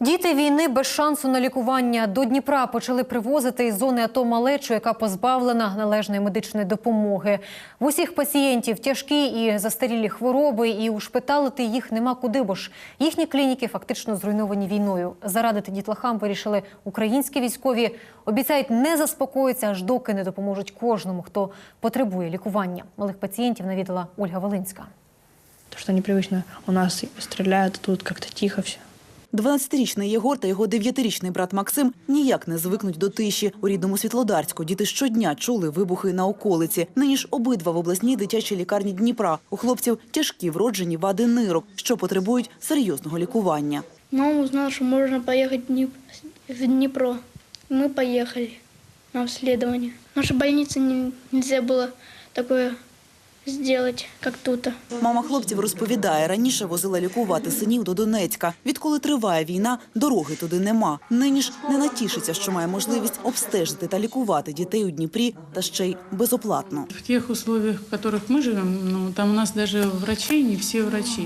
Діти війни без шансу на лікування до Дніпра почали привозити із зони АТО малечу, яка позбавлена належної медичної допомоги. В усіх пацієнтів тяжкі і застарілі хвороби, і ушпиталити їх нема куди, бо ж їхні клініки фактично зруйновані війною. Зарадити дітлахам вирішили українські військові. Обіцяють не заспокоїться, аж доки не допоможуть кожному, хто потребує лікування. Малих пацієнтів навідала Ольга Волинська. То, что непривычно у нас стреляют, а тут как-то тихо все. 12-річний Єгор та його 9-річний брат Максим ніяк не звикнуть до тиші. У рідному Світлодарську діти щодня чули вибухи на околиці. Нині ж обидва в обласній дитячій лікарні Дніпра. У хлопців тяжкі вроджені вади нирок, що потребують серйозного лікування. Мама узнала, что можно поехать в Днепро. Мы поехали на обследование. В нашей больнице не- нельзя было такое сделать, як тут. Мама хлопців розповідає, раніше возила лікувати синів до Донецька. Відколи триває війна, дороги туди нема. Нині ж не натішиться, що має можливість обстежити та лікувати дітей у Дніпрі та ще й безоплатно. В тих условиях, в яких ми живемо, ну, там у нас даже врачей не всі врачи.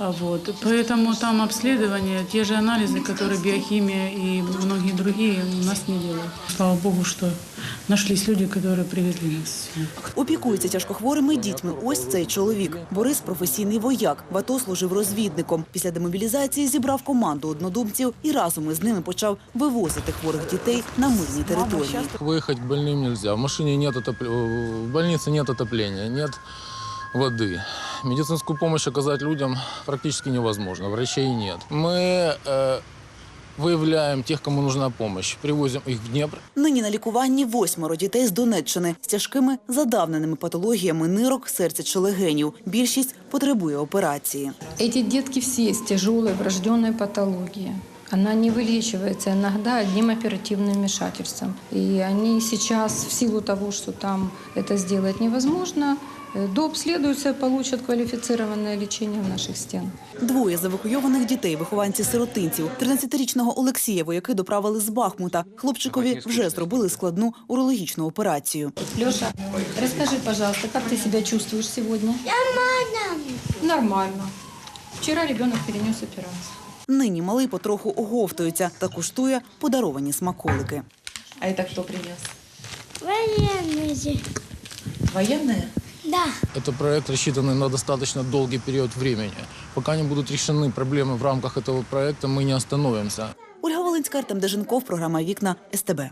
А Вот. Поэтому там обследования, те же анализы, которые биохимия и многие другие у нас не делают. Слава Богу, что нашлись люди, которые привезли нас сюда. Опікується тяжкохворими дітьми. Ось цей чоловік. Борис професійний вояк. В АТО служив розвідником. Після демобілізації зібрав команду однодумців і разом із ними почав вивозити хворих дітей на мирні території. Выехать к больным нельзя. В машине нет отопления, в больнице нет отопления, нет воды. Медицинскую помощь оказать людям практически невозможно. Врачей нет. Мы э, выявляем тех, кому нужна помощь, привозим их в Днепр. Нині на лікуванні восьмеро дітей з Донеччини з тяжкими задавненими патологіями нирок, серця чи легенів. Більшість потребує операції. Эти детки все с тяжелой врожденной патологией. Она не вылечивается иногда одним оперативным вмешательством. И они сейчас, в силу того, что там это сделать невозможно, э, дообследуются и получат квалифицированное лечение в наших стенах. Двоє з евакуйованих дітей, вихованці сиротинців. 13-річного Олексія вояки доправили з Бахмута. Хлопчикові вже зробили складну урологічну операцію. Леша, расскажи, пожалуйста, как ты себя чувствуешь сегодня? Нормально. Нормально. Вчера ребенок перенес операцию. Нині малий потроху оговтується та куштує подаровані смаколики. А это кто принес? Военные. Военные? Да. Это проект, рассчитанный на достаточно долгий период времени. Пока не будут решены проблемы в рамках этого проекта, мы не остановимся. Ольга Волинська, Артем Деженков, програма Вікна СТБ.